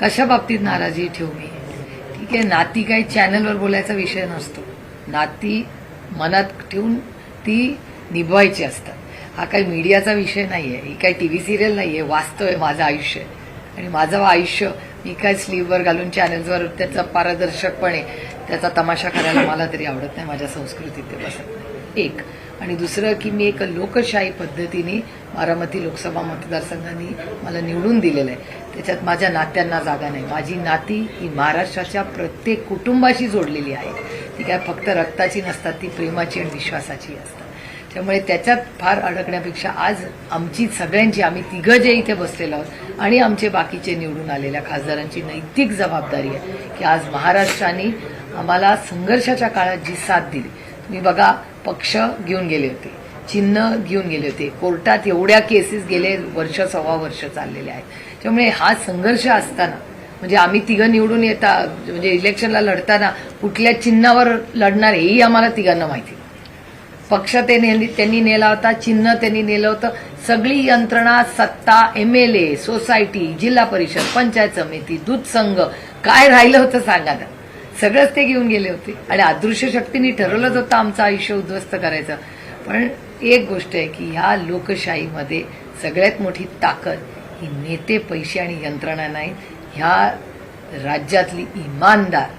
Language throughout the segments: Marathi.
कशा बाबतीत नाराजी ठेव मी. ठीक आहे नाती काही चॅनलवर बोलायचा विषय नसतो. नाती मनात ठेवून ती निभवायची असतात. हा काही मीडियाचा विषय नाही आहे ही काही टी व्ही सिरियल नाही आहे वास्तव आहे माझं आयुष्य. आणि माझं आयुष्य मी काय स्लीववर घालून चॅनल्सवर त्याचा पारदर्शकपणे त्याचा तमाशा करायला मला तरी आवडत नाही माझ्या संस्कृतीत ते बसत नाही. एक. आणि दुसरं की मी एक लोकशाही पद्धतीने बारामती लोकसभा मतदारसंघाने मला निवडून दिलेलं आहे. त्याच्यात माझ्या नात्यांना जागा नाही. माझी नाती ही महाराष्ट्राच्या प्रत्येक कुटुंबाशी जोडलेली आहे. ती काय फक्त रक्ताची नसतात ती प्रेमाची आणि विश्वासाची असतात. त्यामुळे त्याच्यात फार अडकण्यापेक्षा आज आमची सगळ्यांची आम्ही तिघं जे इथे बसलेलो आहोत आणि आमचे बाकीचे निवडून आलेल्या खासदारांची नैतिक जबाबदारी आहे की आज महाराष्ट्राने आम्हाला संघर्षाच्या काळात जी साथ दिली तुम्ही बघा पक्ष घेऊन गेले होते. चिन्ह घेऊन गेले होते. कोर्टात एवढ्या केसेस गेले वर्ष सव्वा वर्ष चाललेले आहेत. त्यामुळे हा संघर्ष असताना म्हणजे आम्ही तिघं निवडून येता म्हणजे इलेक्शनला लढताना कुठल्या चिन्हावर लढणार हेही आम्हाला तिघांना माहिती. पक्ष ते ने- त्यांनी नेला होता चिन्ह त्यांनी नेलं होतं. सगळी यंत्रणा सत्ता एम एल ए सोसायटी जिल्हा परिषद पंचायत समिती दूध संघ काय राहिलं होतं सांगा ना सगळंच ते घेऊन गेले होते. आणि अदृश्य शक्तीने ठरवलंच होतं आमचं आयुष्य उद्ध्वस्त करायचं. पण एक गोष्ट आहे की ह्या लोकशाहीमध्ये सगळ्यात मोठी ताकद ही नेते पैसे आणि यंत्रणा नाही. ह्या राज्यातली इमानदार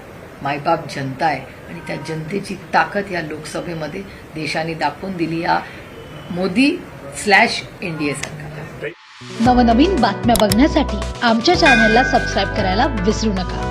मायबाप जनता आहे आणि त्या जनतेची ताकद या लोकसभेमध्ये देशाने दाखवून दिली या मोदी स्लॅश एनडीए सरकारला. नवनवीन बातम्या बघण्यासाठी आमच्या चॅनलला सबस्क्राईब करायला विसरू नका.